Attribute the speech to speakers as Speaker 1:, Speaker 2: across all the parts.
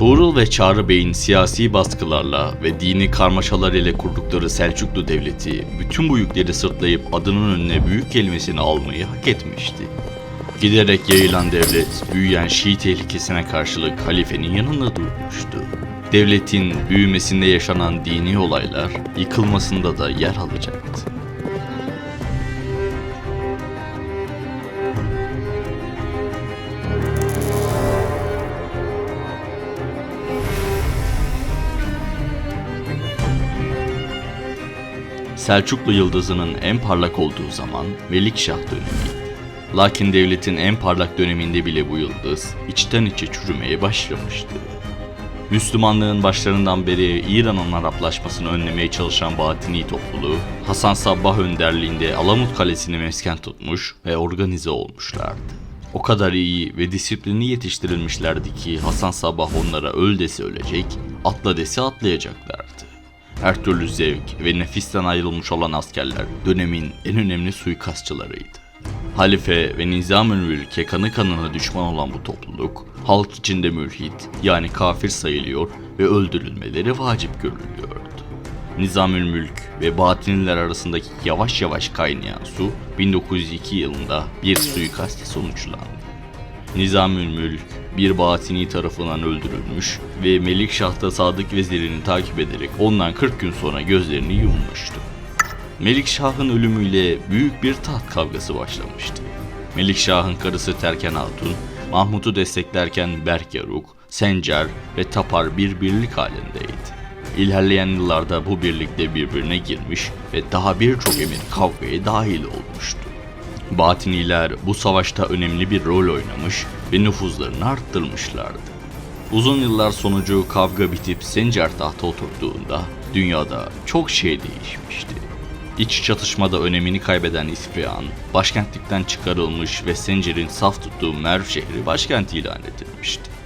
Speaker 1: Tuğrul ve Çağrı Bey'in siyasi baskılarla ve dini karmaşalar ile kurdukları Selçuklu Devleti bütün bu yükleri sırtlayıp adının önüne büyük kelimesini almayı hak etmişti. Giderek yayılan devlet, büyüyen Şii tehlikesine karşılık halifenin yanında durmuştu. Devletin büyümesinde yaşanan dini olaylar yıkılmasında da yer alacaktı. Selçuklu yıldızının en parlak olduğu zaman Melikşah dönemiydi. Lakin devletin en parlak döneminde bile bu yıldız içten içe çürümeye başlamıştı. Müslümanlığın başlarından beri İran'ın Araplaşmasını önlemeye çalışan Batini topluluğu, Hasan Sabbah önderliğinde Alamut Kalesi'ni mesken tutmuş ve organize olmuşlardı. O kadar iyi ve disiplinli yetiştirilmişlerdi ki Hasan Sabbah onlara öl dese ölecek, atla dese atlayacaklardı. Her türlü zevk ve nefisten ayrılmış olan askerler dönemin en önemli suikastçılarıydı. Halife ve Nizam-ül Mülk'e kanı kanına düşman olan bu topluluk, halk içinde mülhit yani kafir sayılıyor ve öldürülmeleri vacip görülüyordu. Nizamül Mülk ve Batiniler arasındaki yavaş yavaş kaynayan su 1902 yılında bir suikastle sonuçlandı. Nizamül Mülk bir batini tarafından öldürülmüş ve Melikşah da Sadık vezirini takip ederek ondan 40 gün sonra gözlerini yummuştu. Melikşah'ın ölümüyle büyük bir taht kavgası başlamıştı. Melikşah'ın karısı Terken Hatun, Mahmut'u desteklerken Berk Yaruk, Sencer ve Tapar bir birlik halindeydi. İlerleyen yıllarda bu birlikte birbirine girmiş ve daha birçok emir kavgaya dahil olmuştu. Batiniler bu savaşta önemli bir rol oynamış ve nüfuzlarını arttırmışlardı. Uzun yıllar sonucu kavga bitip Sencer tahta oturduğunda dünyada çok şey değişmişti. İç çatışmada önemini kaybeden İsfahan, başkentlikten çıkarılmış ve Sencer'in saf tuttuğu Merv şehri başkent ilan edilmişti.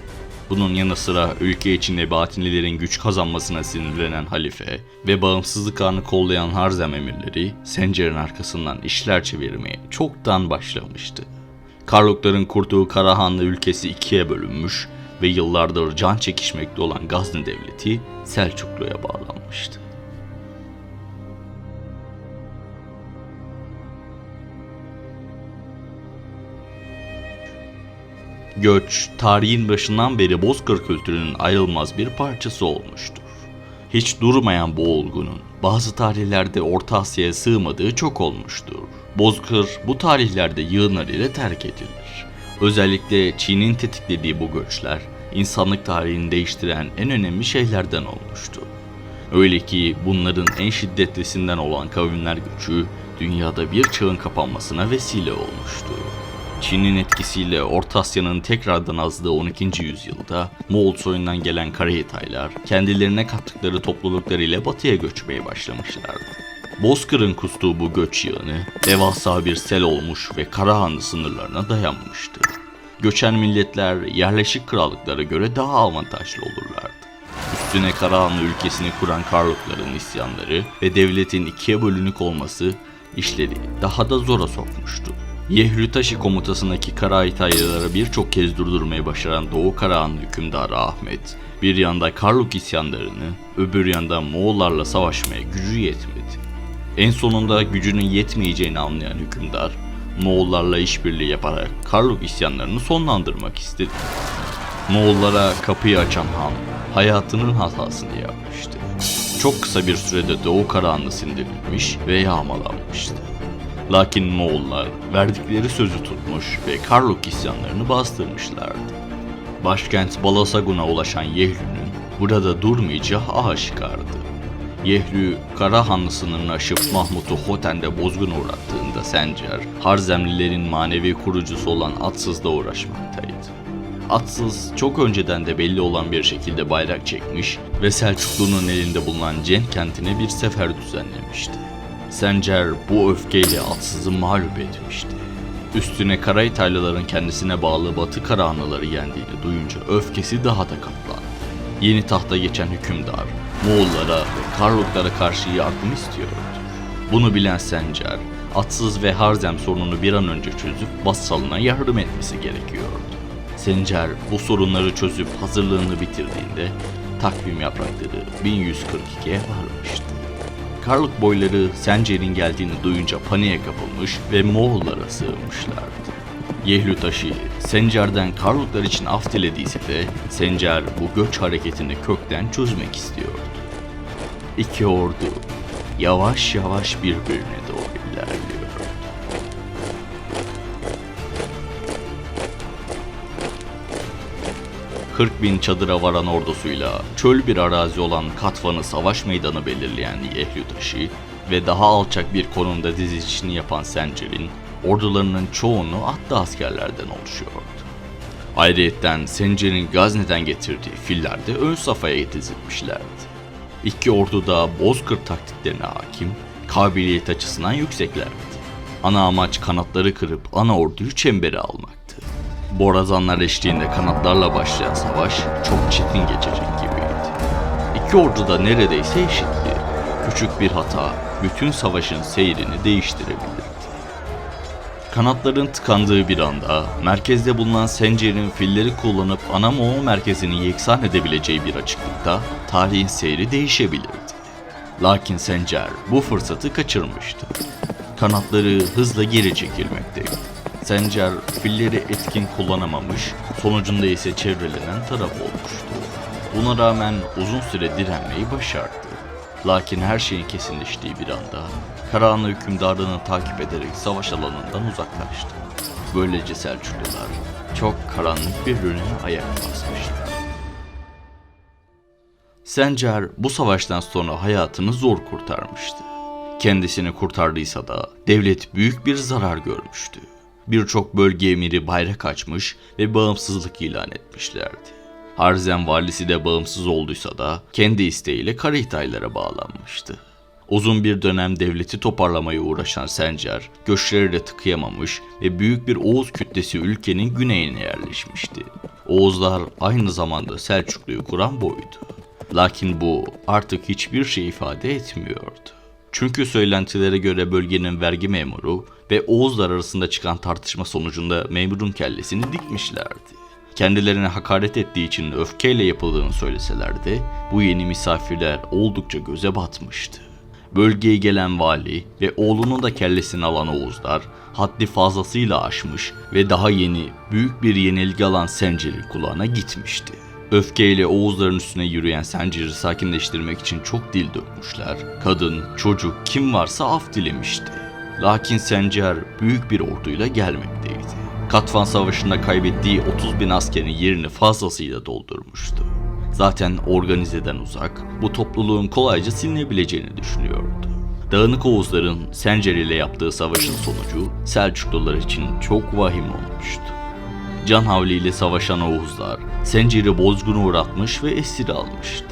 Speaker 1: Bunun yanı sıra ülke içinde Batinilerin güç kazanmasına sinirlenen halife ve bağımsızlık anı kollayan Harzem emirleri Sencer'in arkasından işler çevirmeye çoktan başlamıştı. Karlukların kurduğu Karahanlı ülkesi ikiye bölünmüş ve yıllardır can çekişmekte olan Gazni devleti Selçuklu'ya bağlanmıştı. Göç, tarihin başından beri Bozkır kültürünün ayrılmaz bir parçası olmuştur. Hiç durmayan bu olgunun bazı tarihlerde Orta Asya'ya sığmadığı çok olmuştur. Bozkır bu tarihlerde yığınlar ile terk edilir. Özellikle Çin'in tetiklediği bu göçler insanlık tarihini değiştiren en önemli şeylerden olmuştu. Öyle ki bunların en şiddetlisinden olan kavimler göçü dünyada bir çağın kapanmasına vesile olmuştu. Çin'in etkisiyle Orta Asya'nın tekrardan azdığı 12. yüzyılda Moğol soyundan gelen Karahitaylar kendilerine kattıkları topluluklarıyla batıya göçmeye başlamışlardı. Bozkır'ın kustuğu bu göç yığını devasa bir sel olmuş ve Karahanlı sınırlarına dayanmıştı. Göçen milletler yerleşik krallıklara göre daha avantajlı olurlardı. Üstüne Karahanlı ülkesini kuran Karlukların isyanları ve devletin ikiye bölünük olması işleri daha da zora sokmuştu. Yehrütaşi komutasındaki Karahitaylıları birçok kez durdurmayı başaran Doğu Karahanlı hükümdarı Ahmet, bir yanda Karluk isyanlarını, öbür yanda Moğollarla savaşmaya gücü yetmedi. En sonunda gücünün yetmeyeceğini anlayan hükümdar, Moğollarla işbirliği yaparak Karluk isyanlarını sonlandırmak istedi. Moğollara kapıyı açan Han, hayatının hatasını yapmıştı. Çok kısa bir sürede Doğu Karahanlı sindirilmiş ve yağmalanmıştı. Lakin Moğollar verdikleri sözü tutmuş ve Karluk isyanlarını bastırmışlardı. Başkent Balasagun'a ulaşan Yehlü'nün burada durmayacağı aşikardı. Yehlü, Karahanlı sınırını aşıp Mahmut'u Hoten'de bozgun uğrattığında Sencer, Harzemlilerin manevi kurucusu olan Atsız'la uğraşmaktaydı. Atsız çok önceden de belli olan bir şekilde bayrak çekmiş ve Selçuklu'nun elinde bulunan Cent kentine bir sefer düzenlemişti. Sencer bu öfkeyle Atsız'ı mağlup etmişti. Üstüne Karayitaylıların kendisine bağlı Batı Karahanlıları yendiğini duyunca öfkesi daha da katlandı. Yeni tahta geçen hükümdar Moğollara ve Karluklara karşı yardım istiyordu. Bunu bilen Sencer, Atsız ve Harzem sorununu bir an önce çözüp vassalına yardım etmesi gerekiyordu. Sencer bu sorunları çözüp hazırlığını bitirdiğinde takvim yaprakları 1142'ye varmıştı. Karlık boyları Sencer'in geldiğini duyunca paniğe kapılmış ve Moğollara sığınmışlardı. Yehlü taşı Sencer'den Karluklar için af dilediyse de Sencer bu göç hareketini kökten çözmek istiyordu. İki ordu yavaş yavaş birbirine doğru 40 bin çadıra varan ordusuyla çöl bir arazi olan Katvan'ı savaş meydanı belirleyen Yehlütaşi ve daha alçak bir konumda dizilişini yapan Sencer'in ordularının çoğunu atlı askerlerden oluşuyordu. Ayrıyetten Sencer'in Gazne'den getirdiği filler de ön safhaya dizilmişlerdi. İki ordu da bozkır taktiklerine hakim, kabiliyet açısından yükseklerdi. Ana amaç kanatları kırıp ana orduyu çembere almaktı. Borazanlar eşliğinde kanatlarla başlayan savaş çok çetin geçecek gibiydi. İki ordu da neredeyse eşitti. Küçük bir hata bütün savaşın seyrini değiştirebilirdi. Kanatların tıkandığı bir anda merkezde bulunan Sencer'in filleri kullanıp ana Moğol merkezini yeksan edebileceği bir açıklıkta tarihin seyri değişebilirdi. Lakin Sencer bu fırsatı kaçırmıştı. Kanatları hızla geri çekilmekteydi. Sencer filleri etkin kullanamamış, sonucunda ise çevrelenen taraf olmuştu. Buna rağmen uzun süre direnmeyi başardı. Lakin her şeyin kesinleştiği bir anda Karahanlı hükümdarını takip ederek savaş alanından uzaklaştı. Böylece Selçuklular çok karanlık bir rüne ayak basmıştı. Sencer bu savaştan sonra hayatını zor kurtarmıştı. Kendisini kurtardıysa da devlet büyük bir zarar görmüştü. Birçok bölge emiri bayrak açmış ve bağımsızlık ilan etmişlerdi. Harzen valisi de bağımsız olduysa da kendi isteğiyle Karahitaylara bağlanmıştı. Uzun bir dönem devleti toparlamaya uğraşan Sencer, göçleri de tıkayamamış ve büyük bir Oğuz kütlesi ülkenin güneyine yerleşmişti. Oğuzlar aynı zamanda Selçuklu'yu kuran boydu. Lakin bu artık hiçbir şey ifade etmiyordu. Çünkü söylentilere göre bölgenin vergi memuru ve Oğuzlar arasında çıkan tartışma sonucunda memurun kellesini dikmişlerdi. Kendilerine hakaret ettiği için öfkeyle yapıldığını söyleseler de bu yeni misafirler oldukça göze batmıştı. Bölgeye gelen vali ve oğlunun da kellesini alan Oğuzlar haddi fazlasıyla aşmış ve daha yeni büyük bir yenilgi alan Sencer'in kulağına gitmişti. Öfkeyle Oğuzların üstüne yürüyen Sencer'i sakinleştirmek için çok dil dökmüşler. Kadın, çocuk kim varsa af dilemişti. Lakin Sencer büyük bir orduyla gelmekteydi. Katvan Savaşı'nda kaybettiği 30 bin askerin yerini fazlasıyla doldurmuştu. Zaten organizeden uzak, bu topluluğun kolayca silinebileceğini düşünüyordu. Dağınık Oğuzların Sencer ile yaptığı savaşın sonucu Selçuklular için çok vahim olmuştu. Can havliyle savaşan Oğuzlar Sencer'i bozguna uğratmış ve esir almıştı.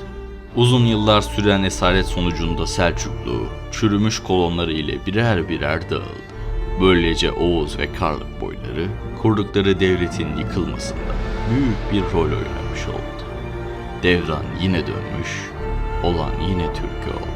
Speaker 1: Uzun yıllar süren esaret sonucunda Selçuklu çürümüş kolonları ile birer birer dağıldı. Böylece Oğuz ve Karlık boyları kurdukları devletin yıkılmasında büyük bir rol oynamış oldu. Devran yine dönmüş, olan yine Türk'ü oldu.